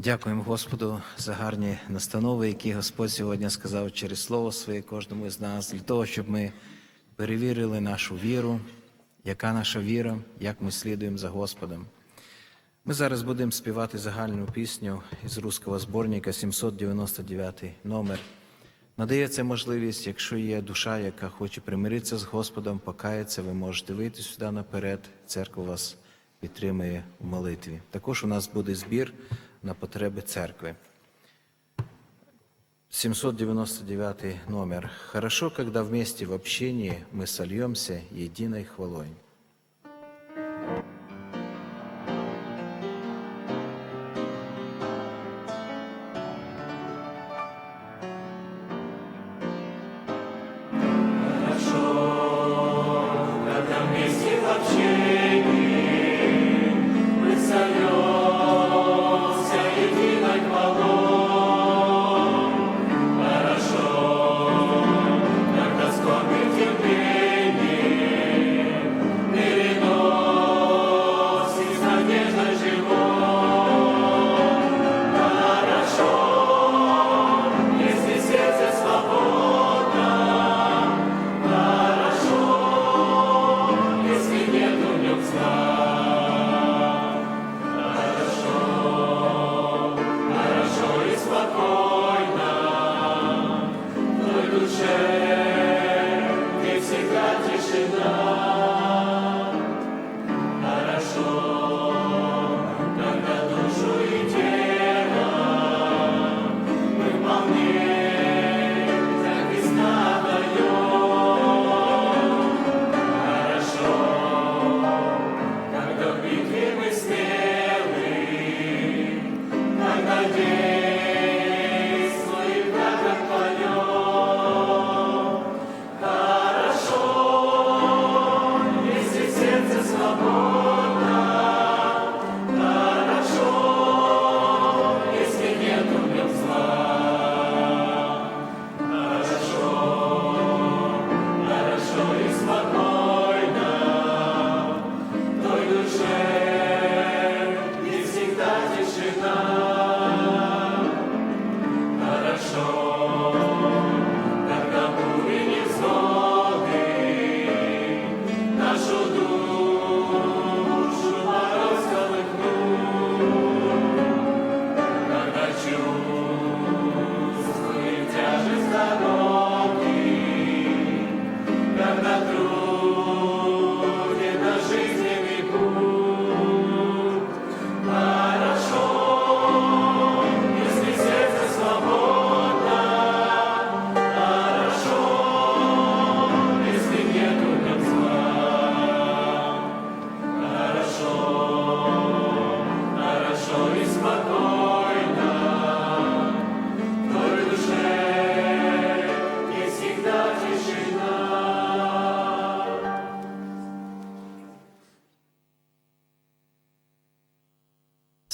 Дякуємо Господу за гарні настанови, які Господь сьогодні сказав через Слово своє кожному з нас, для того, щоб ми перевірили нашу віру, яка наша віра, як ми слідуємо за Господом. Ми зараз будемо співати загальну пісню із руського зборника 799 номер. Надається можливість, якщо є душа, яка хоче примиритися з Господом, покаятися, ви можете вийти сюди наперед. Церква вас підтримує в молитві. Також у нас буде збір на потреби церкви. 799 номер. Хорошо, когда вместе в общении мы сольемся единой хвалой.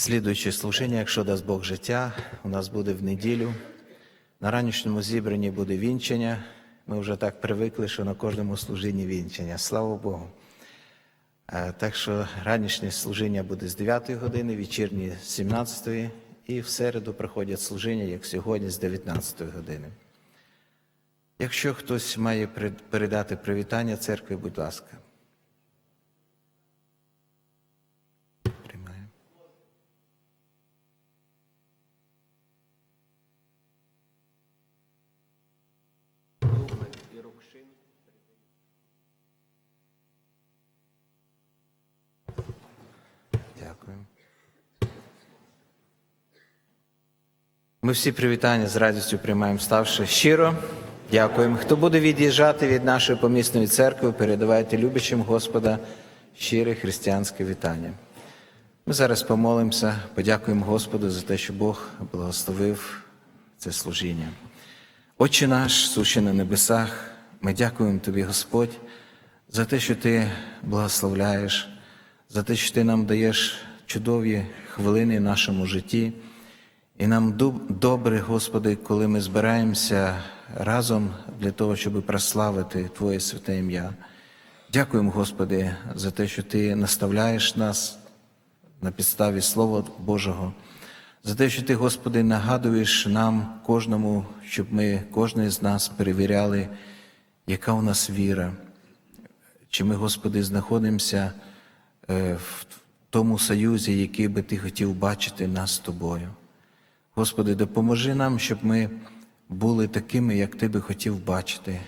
Слідуюче служіння, якщо дасть Бог життя, у нас буде в неділю. На ранішньому зібранні буде вінчення. Ми вже так привикли, що на кожному служінні вінчення. Слава Богу. Е, Так що ранішнє служіння буде з 9 години, вечірнє з 17 і в середу проходять служіння, як сьогодні, з 19 години. Якщо хтось має передати привітання церкві, будь ласка. Приймаємо. Дякую. Ми всі привітання з радістю приймаємо ставши щиро. Дякуємо. Хто буде від'їжджати від нашої помісної церкви, передавайте любячим Господа щире християнське вітання. Ми зараз помолимося, подякуємо Господу за те, що Бог благословив це служіння. Отче наш, сущий на небесах, ми дякуємо Тобі, Господь, за те, що Ти благословляєш, за те, що Ти нам даєш чудові хвилини в нашому житті. І нам добре, Господи, коли ми збираємося разом для того, щоб прославити Твоє святе ім'я. Дякуємо, Господи, за те, що Ти наставляєш нас на підставі Слова Божого, за те, що Ти, Господи, нагадуєш нам кожному, щоб ми, кожен з нас перевіряли, яка у нас віра, чи ми, Господи, знаходимося е, в тому союзі, який би Ти хотів бачити нас з Тобою. Господи, допоможи нам, щоб ми були такими, як Ти би хотів бачити.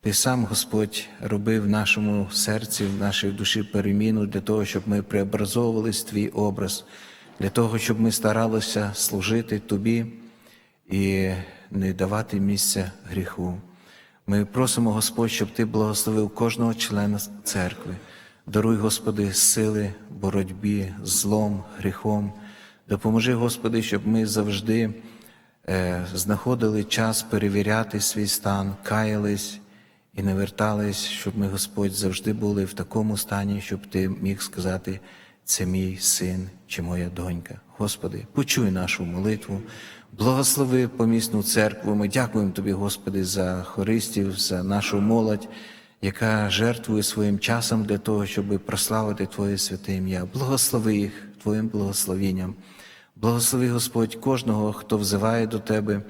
Ти сам, Господь, робив в нашому серці, в нашій душі переміну для того, щоб ми преобразовувались Твій образ, для того, щоб ми старалися служити Тобі і не давати місця гріху. Ми просимо, Господь, щоб Ти благословив кожного члена церкви. Даруй, Господи, сили боротьбі злом, гріхом. Допоможи, Господи, щоб ми завжди е, знаходили час перевіряти свій стан, каялись і не вертались, щоб ми, Господь, завжди були в такому стані, щоб Ти міг сказати, це мій син чи моя донька. Господи, почуй нашу молитву, благослови помісну церкву. Ми дякуємо Тобі, Господи, за хористів, за нашу молодь, яка жертвує своїм часом для того, щоб прославити Твоє святе ім'я. Благослови їх Твоїм благословінням. Благослови, Господь, кожного, хто взиває до Тебе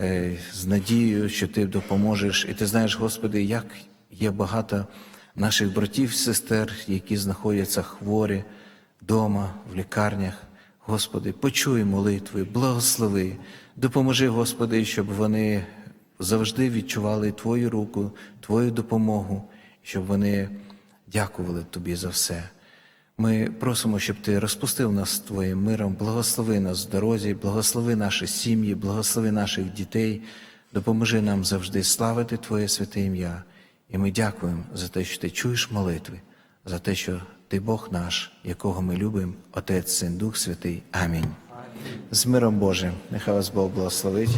е, з надією, що Ти допоможеш. І ти знаєш, Господи, як є багато наших братів сестер, які знаходяться хворі вдома, в лікарнях. Господи, почуй молитви, благослови, допоможи, Господи, щоб вони завжди відчували Твою руку, Твою допомогу, щоб вони дякували Тобі за все. Ми просимо, щоб Ти розпустив нас Твоїм миром, благослови нас в дорозі, благослови наші сім'ї, благослови наших дітей, допоможи нам завжди славити Твоє святе ім'я. І ми дякуємо за те, що Ти чуєш молитви, за те, що Ти Бог наш, якого ми любимо, Отець, Син, Дух Святий. Амінь. З миром Божим. Нехай вас Бог благословить.